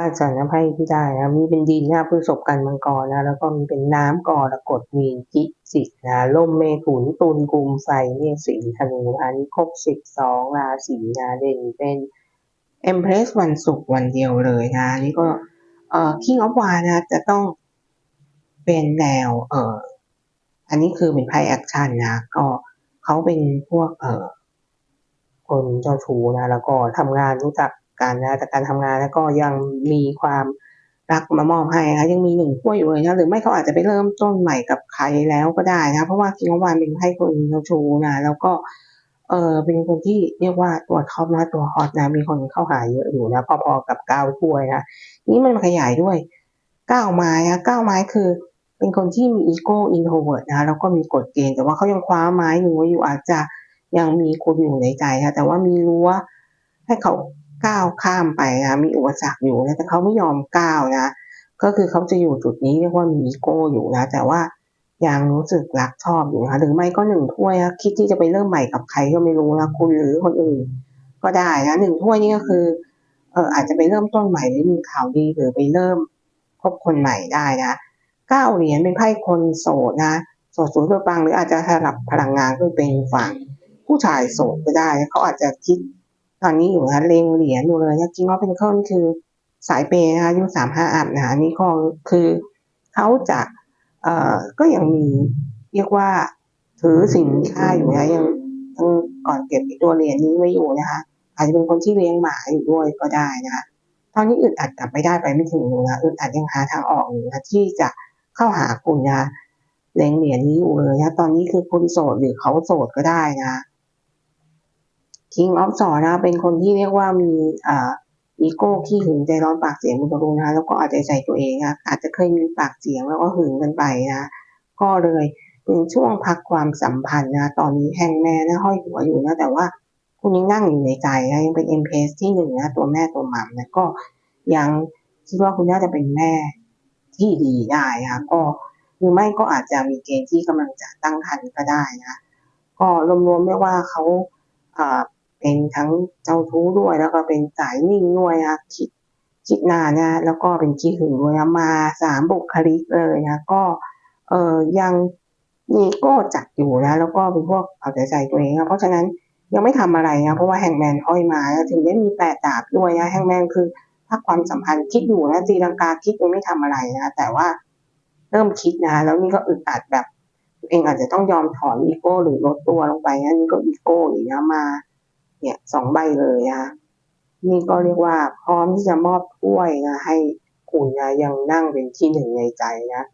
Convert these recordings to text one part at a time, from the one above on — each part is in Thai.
อาจารย์นภัยที่ได้นะมีเป็นดินนะพฤษภกันมังกรนะแล้วก็มีเป็นน้ำกรกฎมีนจิจิกนะล่มเมถุนตุลกุมไฟเมษสิงธนูอันนี้ครบสิบสองราศีนะเด่นเป็นเอ็มเพรสวันศุกร์วันเดียวเลยนะนนี่ก็เอ่อคิงออฟวานะจะต้องเป็นแนวเอ่ออันนี้คือเป็นไพ่แอคชั่นนะก็เขาเป็นพวกเอ่อคนเจ้าชู้นะแล้วก็ทำงานรู้จัก กันนะแต่การทำงานแล้วก็ยังมีความรักมามอบให้นะยังมีหนึ่งขั้วอยู่เลยนะหรือไม่เขาอาจจะไปเริ่มต้นใหม่กับใครแล้วก็ได้นะเพราะว่าคิงวันเป็นไพ่คนเจ้าชูนะแล้วก็เออเป็นคนที่เรียกว่าตัวท็อปนะตัวฮอตนะมีคนเข้าหาเยอะอยู่นะพอๆกับก้าวถ้วยนะนี่มันขยายด้วยก้าวไม้นะก้าวไม้คือ เป็นคนที่มีอีโก้อินโทรเวิร์ดนะแล้วก็มีกฎเกณฑ์แต่ว่าเขายังคว้าไม้หนึ่งไว้อยู่อาจจะยังมีคนอยู่ในใจค่ะแต่ว่ามีรั้วให้เขา ก้าวข้ามไปนะมีอุปสรรคอยู่นะแต่เขาไม่ยอมก้าวนะ ก็คือเขาจะอยู่จุดนี้เรียกว่ามีอีโก้อยู่นะ แต่ว่ายังรู้สึกรักชอบอยู่นะหรือไม่ก็หนึ่งถ้วยนะคิดที่จะไปเริ่มใหม่กับใครก็ไม่รู้นะคุณหรือคนอื่น ก็ได้นะหนึ่งถ้วยนี่ก็คือเอออาจจะไปเริ่มต้นใหม่หรือมีข่าวดีหรือไปเริ่มพบคนใหม่ได้นะเก้าเหรียญเป็นไพ่คนโสดนะโสดสูงตัวปังหรืออาจจะสลับพลังงานคือเป็นฝั่งผู้ชายโสดก็ได้ เขาอาจจะคิด ตอนนี้อยู่นะเลงเหรียญอยู่เลยนะจริงว่าเป็นคนคือสายเปย์นะคะอายุสามห้าอัพนะคะนี่ก็คือเขาจะเอ่อก็ยังมีเรียกว่าถือสิ่งมีค่าอยู่นะยังยังก่อนเก็บตัวเหรียญนี้ไว้อยู่นะคะอาจจะเป็นคนที่เลี้ยงหมาอยู่ด้วยก็ได้นะคะตอนนี้อึดอัดกลับไม่ได้ไปไม่ถึงนะอึดอัดยังหาทางออกอยู่นะที่จะเข้าหาคุณนะเลงเหรียญนี้อยู่เลยนะตอนนี้คือคุณโสดหรือเขาโสดก็ได้นะ King of s w o r d นะเป็นคนที่เรียกว่ามีอ่าอีโก้ขี้หึงใจร้อนปากเสียงมุตรุนะแล้วก็เอาใจใส่ตัวเองนะอาจจะเคยมีปากเสียงแล้วก็หึงกันไปนะก็เลยเป็นช่วงพักความสัมพันธ์นะ ตอนนี้แฮงแม่นะห้อยหัวอยู่นะ แต่ว่าคุณยังนั่งอยู่ในใจนะยังเป็นเอ็มเพสที่หนึ่งนะตัวแม่ตัวหม่ำนะก็ยังคิดว่าคุณน่าจะเป็นแม่ที่ดีได้นะก็หรือไม่ก็อาจจะมีเกณฑ์ที่กำลังจะตั้งครรภ์ก็ได้นะก็รวมๆไม่ว่าเขาอ่า เป็นทั้งเจ้าชู้ด้วย แล้วก็เป็นสายนิ่งด้วยนะคิดคิดนานนะแล้วก็เป็นขี้หึงด้วยนะมาสามบุคลิกเลยนะก็เออยังมีโก้จัดอยู่นะ แล้วก็เป็นพวกเอาใจใส่ตัวเองนะเพราะฉะนั้นยังไม่ทำอะไรนะเพราะว่าแฮงแมนห้อยมาถึงได้มีแปดดาบด้วยนะแฮงแมนคือถ้าความสัมพันธ์คิดอยู่นะตีลังกาคิดยังไม่ทำอะไรนะแต่ว่าเริ่มคิดนะแล้วนี่ก็อึดอัดแบบตัวเองอาจจะต้องยอมถอนอีโก้หรือลดตัวลงไปนะนี่ก็อีโก้อีกนะมา เนี่ยสองใบเลยนะนี่ก็เรียกว่าพร้อมที่จะมอบถ้วยนะให้คุณนะยังนั่งเป็นที่หนึ่งในใจนะ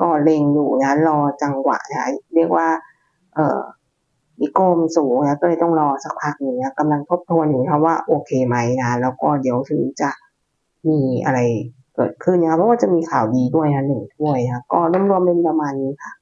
ก็เล็งอยู่นะรอจังหวะนะเรียกว่า เอ่ออีโก้มนสูงนะก็เลยต้องรอสักพักหนึ่งนะกำลังทบทวนอยู่นะว่าโอเคไหมนะแล้วก็เดี๋ยวถึงจะมีอะไรเกิดขึ้นนะเพราะว่าจะมีข่าวดีด้วยนะหนึ่งถ้วยนะก็รวมๆเป็นประมาณนี้ค่ะ